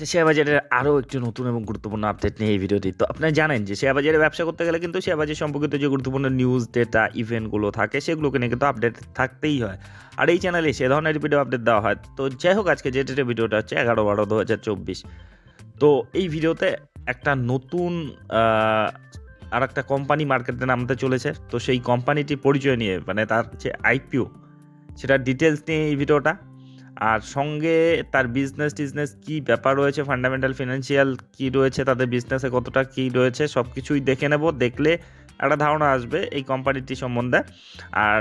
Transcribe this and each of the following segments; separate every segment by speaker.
Speaker 1: যে শেয়ার বাজারের আরও একটি নতুন এবং গুরুত্বপূর্ণ আপডেট নিয়ে এই ভিডিওটি। তো আপনারা জানেন যে শেয়ার বাজারে ব্যবসা করতে গেলে কিন্তু শেয়ার বাজার সম্পর্কিত যে গুরুত্বপূর্ণ নিউজ ডেটা ইভেন্টগুলো থাকে, সেগুলোকে নিয়ে কিন্তু আপডেট থাকতেই হয়। আর এই চ্যানেলে সে ধরনের ভিডিও আপডেট দেওয়া হয়। তো যাই হোক, আজকে যে ডেটের ভিডিওটা হচ্ছে এগারো বারো দু হাজার চব্বিশ। তো এই ভিডিওতে একটা নতুন আর একটা কোম্পানি মার্কেটে নামতে চলেছে। তো সেই কোম্পানিটি পরিচয় নিয়ে মানে তার যে আইপিও সেটার ডিটেলস নিয়ে এই ভিডিওটা আর সঙ্গে তার বিজনেস টিজনেস কী ব্যাপার রয়েছে ফান্ডামেন্টাল ফিনান্সিয়াল কী রয়েছে, তাদের বিজনেসে কতটা কী রয়েছে সব কিছুই দেখে নেব। দেখলে একটা ধারণা আসবে এই কোম্পানিটি সম্বন্ধে। আর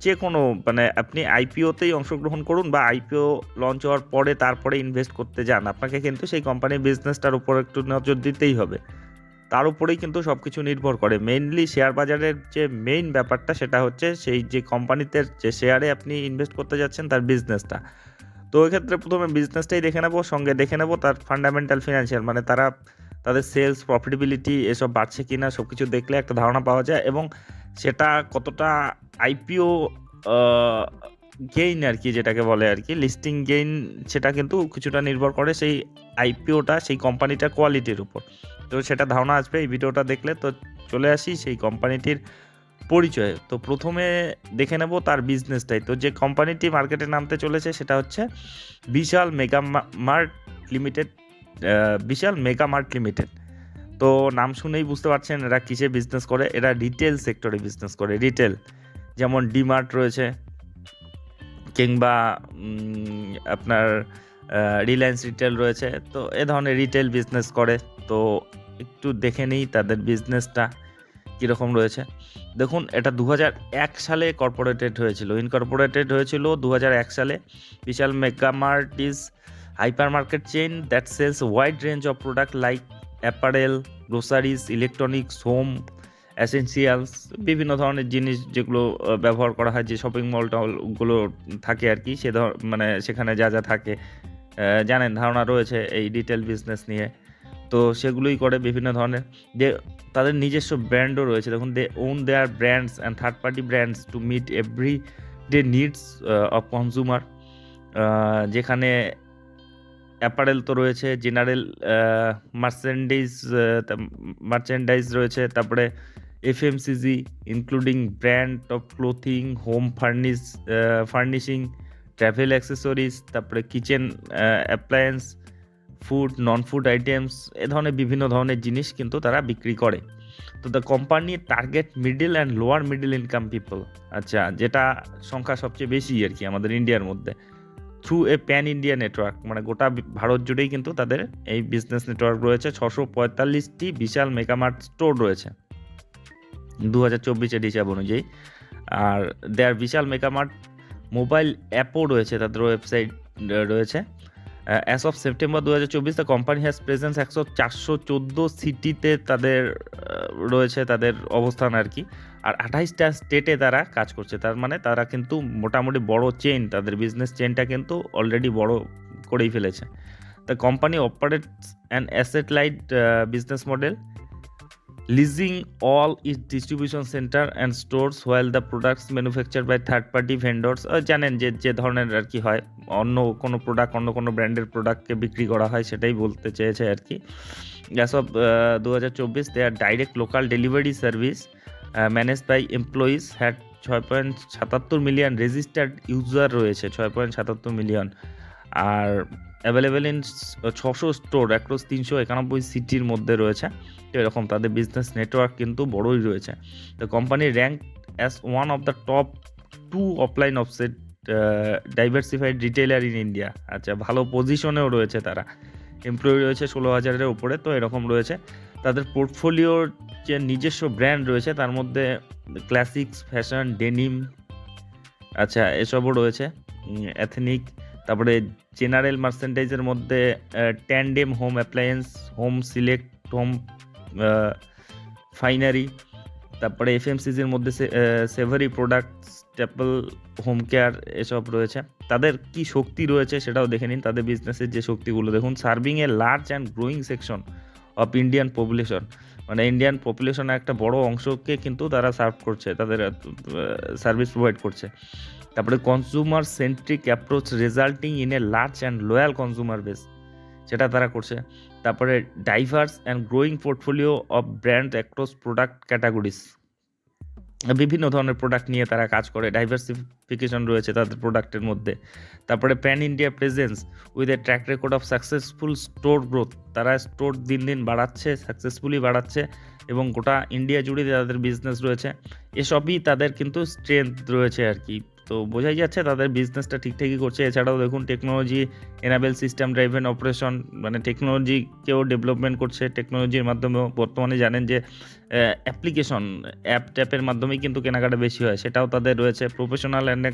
Speaker 1: যে কোনো মানে আপনি আইপিওতেই অংশগ্রহণ করুন বা আইপিও লঞ্চ হওয়ার পরে তারপরে ইনভেস্ট করতে যান। আপনাকে কিন্তু সেই কোম্পানির বিজনেসটার উপর একটু নজর দিতেই হবে। তার উপরেই কিন্তু সব কিছু নির্ভর করে। মেইনলি শেয়ার বাজারের যে মেইন ব্যাপারটা সেটা হচ্ছে সেই যে কোম্পানিতে যে শেয়ারে আপনি ইনভেস্ট করতে যাচ্ছেন তার বিজনেসটা তো ওই ক্ষেত্রে প্রথমে বিজনেসটাই দেখে নেব, সঙ্গে দেখে নেব তার ফান্ডামেন্টাল ফিনান্সিয়াল মানে তারা তাদের সেলস প্রফিটেবিলিটি এসব বাড়ছে কি না সব কিছু দেখলে একটা ধারণা পাওয়া যায় এবং সেটা কতটা আইপিও গেইন আর কি যেটাকে বলে আর কি লিস্টিং গেইন সেটা কিন্তু কিছুটা নির্ভর করে সেই আইপিওটা সেই কোম্পানিটার কোয়ালিটির উপর। তো সেটা ধারণা আসবে এই ভিডিওটা দেখলে। তো চলে আসি সেই কোম্পানিটির পরিচয়। তো প্রথমে দেখে নেব তার বিজনেসটাই তো যে কোম্পানিটি মার্কেটে নামতে চলেছে সেটা হচ্ছে Vishal mega mart limited Vishal mega mart limited. তো নাম শুনেই বুঝতে পারছেন এরা কিসে বিজনেস করে? এরা রিটেল সেক্টরে বিজনেস করে। রিটেল যেমন ডিমার্ট রয়েছে কিংবা আপনার রিলায়েন্স রিটেল রয়েছে, তো এ ধরনের রিটেল বিজনেস করে। তো একটু দেখে নিই তাদের বিজনেসটা কীরকম রয়েছে। দেখুন, এটা দু এক সালে কর্পোরেটেড হয়েছিল। ইনকর্পোরেটেড হয়েছিল দু এক সালে। Vishal mega mart is hypermarket chain that sells wide range of product like apparel, groceries, electronics, home essentials বিভিন্ন ধরনের জিনিস যেগুলো ব্যবহার করা হয়, যে শপিং মল টলগুলো থাকে আর কি, সে ধর মানে সেখানে যা যা থাকে জানেন, ধারণা রয়েছে এই রিটেল বিজনেস নিয়ে। তো সেগুলোই করে বিভিন্ন ধরনের। যে তাদের নিজস্ব ব্র্যান্ডও রয়েছে, দেখুন they own their brands and third party brands to meet everyday needs of consumer যেখানে অ্যাপারেল তো রয়েছে জেনারেল মার্চেন্ডাইজ মার্চেন্ডাইজ রয়েছে, তারপরে FMCG including brand of clothing home furnish furnishing travel accessories তারপরে kitchen appliance food non food items এ ধরনের বিভিন্ন ধরনের জিনিস কিন্তু তারা বিক্রি করে। তো the company target middle and lower middle income people আচ্ছা যেটা সংখ্যা সবচেয়ে বেশি আর কি আমাদের ইন্ডিয়ার মধ্যে। Through a pan India network মানে গোটা ভারত জুড়েই কিন্তু তাদের এই বিজনেস নেটওয়ার্ক রয়েছে। ছশো পঁয়তাল্লিশটি বিশাল মেগামার্ট স্টোর রয়েছে। দু হাজার চব্বিশের হিসাব অনুযায়ী। আর দেয়ার বিশাল মেগামার্ট মোবাইল অ্যাপও রয়েছে, তাদের ওয়েবসাইট রয়েছে। অ্যাজ অফ সেপ্টেম্বর দু হাজার চব্বিশ দ্য কোম্পানি হ্যাজ প্রেজেন্স একশো চারশো চোদ্দ সিটিতে তাদের রয়েছে তাদের অবস্থান আর কি। আর আঠাইশটা স্টেটে তারা কাজ করছে, তার মানে তারা কিন্তু মোটামুটি বড় চেন তাদের বিজনেস চেনটা কিন্তু অলরেডি বড় করেই ফেলেছে। The company operates and asset light business model leasing all its distribution centre and stores while the products manufacture by third party vendors জানেন যে যে ধরনের আর কি হয়, অন্য কোনো প্রোডাক্ট অন্য কোনো ব্র্যান্ডের প্রোডাক্টকে বিক্রি করা হয়, সেটাই বলতে চেয়েছে আর কি। গ্যাস অফ দু হাজার চব্বিশ they are direct local delivery service manage by employees had ছয় পয়েন্ট সাতাত্তর মিলিয়ন রেজিস্টার্ড ইউজার রয়েছে, ছয় পয়েন্ট সাতাত্তর মিলিয়ন আর অ্যাভেলেবেল ইন ছশো স্টোর, অ্যাক্রস তিনশো একানব্বই সিটির মধ্যে রয়েছে। তো এরকম তাদের বিজনেস নেটওয়ার্ক কিন্তু বড়ই রয়েছে। তো company rank as one of the top two offline offset diversified retailer in India আচ্ছা ভালো পজিশনেও রয়েছে তারা। এমপ্লয়ি রয়েছে ষোলো হাজারের উপরে, তো এরকম রয়েছে। তাদের পোর্টফোলিওর যে নিজস্ব ব্র্যান্ড রয়েছে, তার মধ্যে ক্লাসিক্স ফ্যাশন ডেনিম আচ্ছা এসবও রয়েছে। অ্যাথেনিক তারপরে জেনারেল মার্সেন্টাইজের মধ্যে tandem home appliance home select home finery তারপরে এফ এফএমসিজির মধ্যে savoury product staple home care এসব রয়েছে। তাদের কি শক্তি রয়েছে সেটাও দেখে নিন। তাদের বিজনেসের যে শক্তিগুলো, দেখুন serving a large and growing section of Indian population মানে ইন্ডিয়ান পপুলেশনের একটা বড় অংশকে কিন্তু তারা সার্ভ করছে, তাদের সার্ভিস প্রোভাইড করছে। তারপরে consumer centric approach resulting in a large and loyal consumer base সেটা তারা করছে। তারপরে diverse and growing portfolio of brand across product categories বিভিন্ন ধরনের প্রোডাক্ট নিয়ে তারা কাজ করে। ডাইভার্সিফিকেশন রয়েছে তাদের প্রোডাক্টের মধ্যে। তারপরে pan India presence with a track record of successful store growth তারা স্টোর দিন দিন বাড়াচ্ছে সাকসেসফুলি বাড়াচ্ছে এবং গোটা ইন্ডিয়া জুড়ে তাদের বিজনেস রয়েছে। এসবই তাদের কিন্তু স্ট্রেংথ রয়েছে আর কি। তো বোঝাই যাচ্ছে তাদের বিজনেসটা ঠিকঠাকই করছে। এছাড়াও দেখুন technology enable system driven operation মানে টেকনোলজিকেও ডেভেলপমেন্ট করছে। টেকনোলজির মাধ্যমেও বর্তমানে জানেন যে অ্যাপ্লিকেশন অ্যাপ ট্যাপের মাধ্যমেই কিন্তু কেনাকাটা বেশি হয়। সেটাও তাদের রয়েছে। Professional and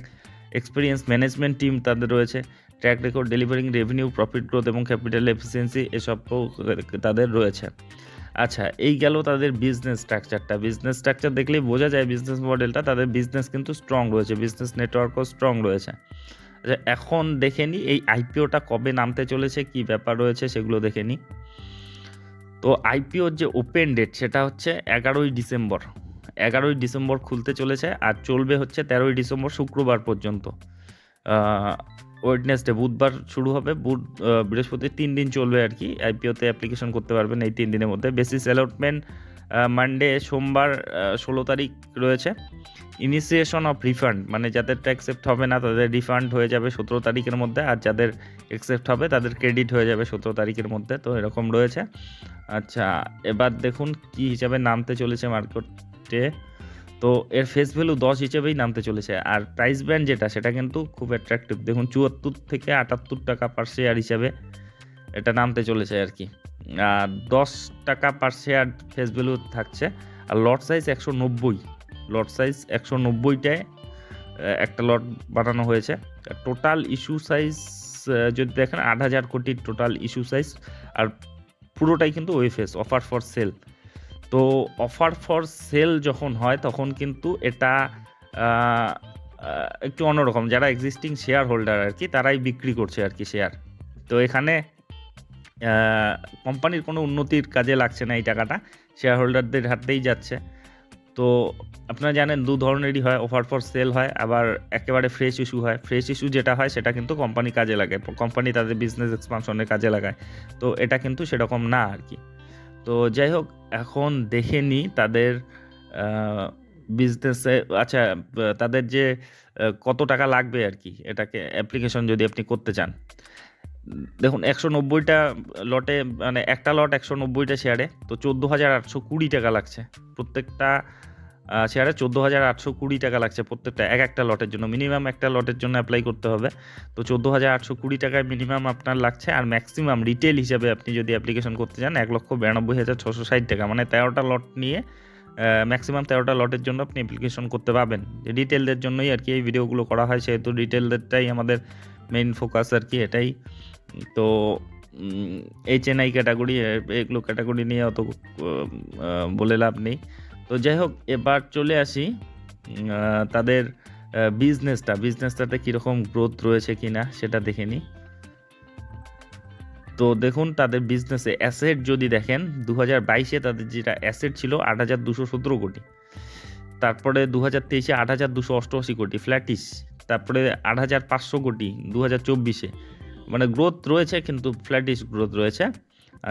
Speaker 1: experience management team তাদের রয়েছে। Track record delivering revenue profit growth এবং ক্যাপিটাল এফিসিয়েন্সি এসবও তাদের রয়েছে। আচ্ছা এই গেল তাদের বিজনেস স্ট্রাকচারটা বিজনেস স্ট্রাকচার দেখলেই বোঝা যায় বিজনেস মডেলটা তাদের বিজনেস কিন্তু স্ট্রং রয়েছে বিজনেস নেটওয়ার্কও স্ট্রং রয়েছে। আচ্ছা এখন দেখে নিই এই আইপিওটা কবে নামতে চলেছে, কি ব্যাপার রয়েছে, সেগুলো দেখে নিই তো আইপিওর যে ওপেন ডেট সেটা হচ্ছে এগারোই ডিসেম্বর। এগারোই ডিসেম্বর খুলতে চলেছে, আর চলবে হচ্ছে তেরোই ডিসেম্বর শুক্রবার পর্যন্ত। ওয়েডনেসডে, বুধবার শুরু হবে। বুধ বৃহস্পতি তিন দিন চলবে আর কি। আইপিওতে অ্যাপ্লিকেশন করতে পারবেন এই তিন দিনের মধ্যে। বেসিস অ্যালটমেন্ট মানডে সোমবার ষোলো তারিখ রয়েছে। ইনিশিয়েশন অফ রিফান্ড মানে যাদেরটা অ্যাকসেপ্ট হবে না, তাদের রিফান্ড হয়ে যাবে সতেরো তারিখের মধ্যে। আর যাদের অ্যাকসেপ্ট হবে, তাদের ক্রেডিট হয়ে যাবে সতেরো তারিখের মধ্যে। তো এরকম রয়েছে। আচ্ছা এবার দেখুন কি হিসাবে নামতে চলেছে মার্কেটে তো এর ফেস ভ্যালু দশ হিসেবেই নামতে চলেছে। আর প্রাইস ব্যান্ড যেটা, সেটা কিন্তু খুব অ্যাট্রাকটিভ দেখুন, চুয়াত্তর থেকে আটাত্তর টাকা পার শেয়ার হিসাবে এটা নামতে চলেছে আর কি। আর দশ টাকা পার শেয়ার ফেস ভ্যালু থাকছে। আর লট সাইজ একশো নব্বই। লট সাইজ একশো নব্বইটায় একটা লট বানানো হয়েছে। টোটাল ইস্যু সাইজ যদি দেখেন, আট হাজার কোটির টোটাল ইস্যু সাইজ আর পুরোটাই কিন্তু ওয়েফেস অফার ফর সেল তো অফার ফর সেল যখন হয়, তখন কিন্তু এটা একটু অন্যরকম। যারা এক্সিস্টিং শেয়ার হোল্ডার আর কি তারাই বিক্রি করছে আর কি শেয়ার তো এখানে কোম্পানির কোনো উন্নতির কাজে লাগছে না এই টাকাটা। শেয়ার হোল্ডারদের হাতেই যাচ্ছে। তো আপনারা জানেন, দু ধরনেরই হয়। অফার ফর সেল হয়, আবার একেবারে ফ্রেশ ইস্যু হয়। ফ্রেশ ইস্যু যেটা হয়, সেটা কিন্তু কোম্পানি কাজে লাগে। কোম্পানি তাদের বিজনেস এক্সপানশনের কাজে লাগায়। তো এটা কিন্তু সেরকম না আর কি তো যাই হোক, এখন দেখে নিই তাদের বিজনেসে আচ্ছা তাদের যে কত টাকা লাগবে আর কি, এটাকে অ্যাপ্লিকেশন যদি আপনি করতে চান। দেখুন, একশো নব্বইটা লটে মানে একটা লট একশো নব্বইটা শেয়ারে তো চোদ্দ হাজার আটশো কুড়ি টাকা লাগছে। প্রত্যেকটা শেয়ারে চোদ্দ হাজার আটশো কুড়ি টাকা লাগছে প্রত্যেকটা এক একটা লটের জন্য। মিনিমাম একটা লটের জন্য অ্যাপ্লাই করতে হবে। তো চোদ্দ হাজার আটশো কুড়ি টাকায় মিনিমাম আপনার লাগছে। আর ম্যাক্সিমাম রিটেল হিসাবে আপনি যদি অ্যাপ্লিকেশন করতে চান এক লক্ষ বিরানব্বই হাজার ছশো ষাট টাকা। মানে তেরোটা লট নিয়ে ম্যাক্সিমাম তেরোটা লটের জন্য আপনি অ্যাপ্লিকেশন করতে পারবেন। রিটেলদের জন্যই আর কি এই ভিডিওগুলো করা হয় সেহেতু রিটেলদেরটাই আমাদের মেইন ফোকাস আর কি এটাই। তো উম, এই চেনাই ক্যাটাগরি এগুলো ক্যাটাগরি নিয়ে অত বলে লাভ নেই। তো যাই হোক, এবার চলে আসি তাদের বিজনেসটা বিজনেসটাতে কীরকম গ্রোথ রয়েছে কি না সেটা দেখে নিই তো দেখুন, তাদের বিজনেসে অ্যাসেট যদি দেখেন দু হাজার বাইশে তাদের যেটা অ্যাসেট ছিল আট হাজার দুশো সতেরো কোটি। তারপরে দু হাজার তেইশে আট হাজার দুশো অষ্টআশি কোটি ফ্ল্যাটিস তারপরে আট হাজার পাঁচশো কোটি দু হাজার চব্বিশে। মানে গ্রোথ রয়েছে, কিন্তু ফ্ল্যাটিস গ্রোথ রয়েছে।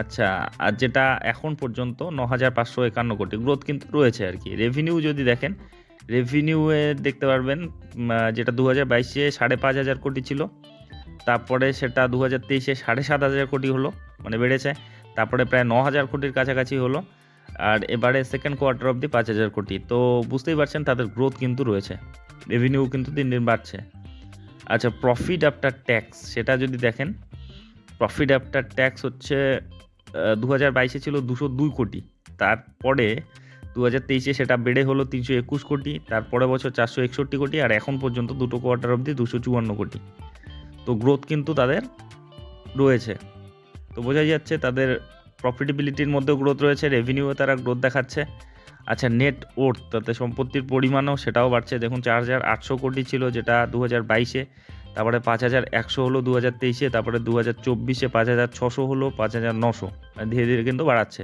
Speaker 1: আচ্ছা আর যেটা এখন পর্যন্ত ন হাজার পাঁচশো একান্ন কোটি গ্রোথ কিন্তু রয়েছে আর কি। রেভিনিউ যদি দেখেন রেভিনিউয়ে দেখতে পারবেন যেটা দু হাজার বাইশে সাড়ে পাঁচ হাজার কোটি ছিল, তারপরে সেটা দু হাজার তেইশে সাড়ে সাত হাজার কোটি হলো মানে বেড়েছে, তারপরে প্রায় ন হাজার কোটির কাছাকাছি হলো, আর এবারে সেকেন্ড কোয়ার্টার অবধি পাঁচ হাজার কোটি। তো বুঝতেই পারছেন তাদের গ্রোথ কিন্তু রয়েছে রেভিনিউ কিন্তু দিন দিন বাড়ছে। আচ্ছা প্রফিট আফটার ট্যাক্স সেটা যদি দেখেন প্রফিট আফটার ট্যাক্স হচ্ছে দু হাজার বাইশে ছিল দুশো দুই কোটি। তারপরে দু হাজার তেইশে সেটা বেড়ে হলো তিনশো একুশ কোটি, তারপরে বছর চারশো একষট্টি কোটি, আর এখন পর্যন্ত দুটো কোয়ার্টার অবধি দুশো চুয়ান্ন কোটি। তো গ্রোথ কিন্তু তাদের রয়েছে। তো বোঝাই যাচ্ছে তাদের প্রফিটেবিলিটির মধ্যেও গ্রোথ রয়েছে রেভিনিউয়ে তারা গ্রোথ দেখাচ্ছে। আচ্ছা নেট ওর্থ তাতে সম্পত্তির পরিমাণও সেটাও বাড়ছে। দেখুন, চার হাজার আটশো কোটি ছিল যেটা দু হাজার বাইশে। তারপরে পাঁচ হাজার একশো হলো দু হাজার তেইশে, তারপরে দু হাজার চব্বিশে পাঁচ হাজার ছশো হলো পাঁচ হাজার নশো। ধীরে ধীরে কিন্তু বাড়াচ্ছে।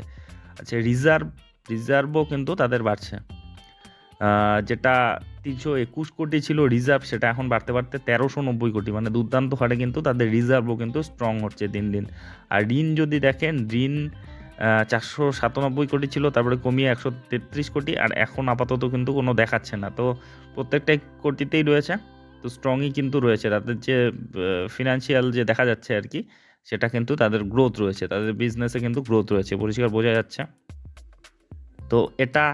Speaker 1: আচ্ছা রিজার্ভ রিজার্ভও কিন্তু তাদের বাড়ছে। যেটা তিনশো একুশ কোটি ছিল রিজার্ভ সেটা এখন বাড়তে বাড়তে তেরোশো নব্বই কোটি। মানে দুর্দান্ত হারে কিন্তু তাদের রিজার্ভও কিন্তু স্ট্রং হচ্ছে দিন দিন। আর ঋণ যদি দেখেন, ঋণ চারশো সাতানব্বই কোটি ছিল, তারপরে কমিয়ে একশো তেত্রিশ কোটি, আর এখন আপাতত কিন্তু কোনো দেখাচ্ছে না। তো প্রত্যেকটাই কোটিতেই রয়েছে। তো স্ট্রংই কিন্তু রয়েছে। তাদের যে ফিনান্সিয়াল যে দেখা যাচ্ছে আর কি, সেটা কিন্তু তাদের গ্রোথ রয়েছে। তাদের বিজনেসে কিন্তু গ্রোথ রয়েছে, পরিষ্কার বোঝা যাচ্ছে। তো এটা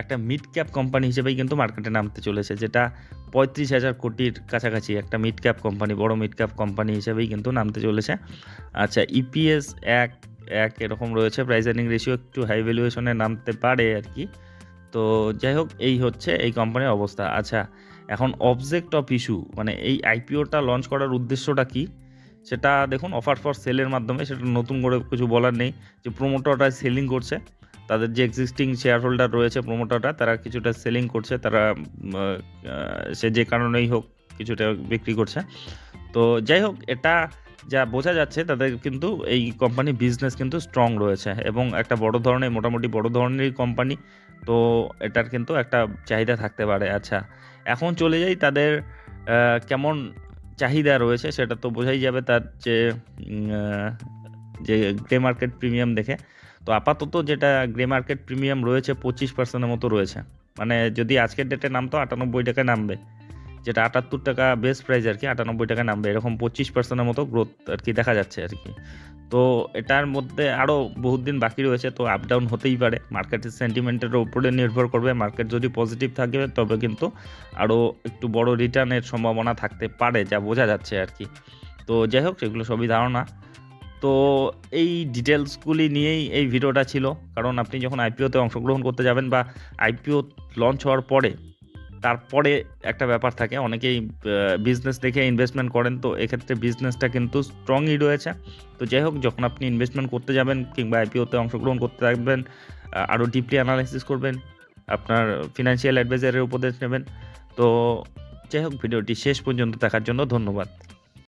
Speaker 1: একটা মিড ক্যাপ কোম্পানি হিসেবেই কিন্তু মার্কেটে নামতে চলেছে, যেটা পঁয়ত্রিশ হাজার কোটির কাছাকাছি একটা মিড ক্যাপ কোম্পানি বড় মিড ক্যাপ কোম্পানি হিসেবেই কিন্তু নামতে চলেছে। আচ্ছা ইপিএস এক এক এরকম রয়েছে প্রাইস আর্নিং রেশিও একটু হাই ভ্যালুয়েশনে নামতে পারে আর কি। তো যাই হোক, এই হচ্ছে এই কোম্পানির অবস্থা। আচ্ছা এখন অবজেক্ট অফ ইস্যু মানে এই আইপিওটা লঞ্চ করার উদ্দেশ্যটা কি? সেটা দেখুন অফার ফর সেলের মাধ্যমে, সেটা নতুন করে কিছু বলার নেই, যে প্রোমোটারটা সেলিং করছে, তাদের যে এক্সিস্টিং শেয়ার হোল্ডার রয়েছে প্রোমোটারটা তারা কিছুটা সেলিং করছে, তারা সে যে কারণেই হোক কিছুটা বিক্রি করছে। তো যাই হোক, এটা যা বোঝা যাচ্ছে, তাদের কিন্তু এই কোম্পানি বিজনেস কিন্তু স্ট্রং রয়েছে এবং একটা বড় ধরনের, মোটামুটি বড় ধরনেরই কোম্পানি তো এটার কিন্তু একটা চাহিদা থাকতে পারে। আচ্ছা এখন চলে যাই তাদের কেমন চাহিদা রয়েছে সেটা তো বোঝাই যাবে তার যে যে গ্রে মার্কেট প্রিমিয়াম দেখে। তো আপাতত যেটা গ্রে মার্কেট প্রিমিয়াম রয়েছে পঁচিশ পার্সেন্টের মতো রয়েছে। মানে যদি আজকের ডেটে নামতো আটানব্বই টাকায় নামবে। যেটা আটাত্তর টাকা বেস্ট প্রাইস আর কি, আটানব্বই টাকা নামবে, এরকম পঁচিশ পার্সেন্টের মতো গ্রোথ আর কি দেখা যাচ্ছে আর কি। তো এটার মধ্যে আরও বহুত দিন বাকি রয়েছে, তো আপ ডাউন হতেই পারে। মার্কেটের সেন্টিমেন্টের উপরে নির্ভর করবে। মার্কেট যদি পজিটিভ থাকবে তবে কিন্তু আরও একটু বড় রিটার্নের সম্ভাবনা থাকতে পারে, যা বোঝা যাচ্ছে আর কি। তো যাই হোক, সেগুলো সবই ধারণা। তো এই ডিটেলসগুলি নিয়েই এই ভিডিওটা ছিল। কারণ আপনি যখন আইপিওতে অংশগ্রহণ করতে যাবেন বা আইপিও লঞ্চ হওয়ার পরে তারপরে একটা ব্যাপার থাকে, অনেকেই বিজনেস দেখে ইনভেস্টমেন্ট করেন, তো এক্ষেত্রে বিজনেসটা কিন্তু স্ট্রংই রয়েছে। তো যাই হোক, যখন আপনি ইনভেস্টমেন্ট করতে যাবেন কিংবা আইপিওতে অংশগ্রহণ করতে থাকবেন আরও ডিপলি অ্যানালাইসিস করবেন, আপনার ফিনান্সিয়াল অ্যাডভাইজারের উপদেশ নেবেন, তো যাই হোক, ভিডিওটি শেষ পর্যন্ত দেখার জন্য ধন্যবাদ।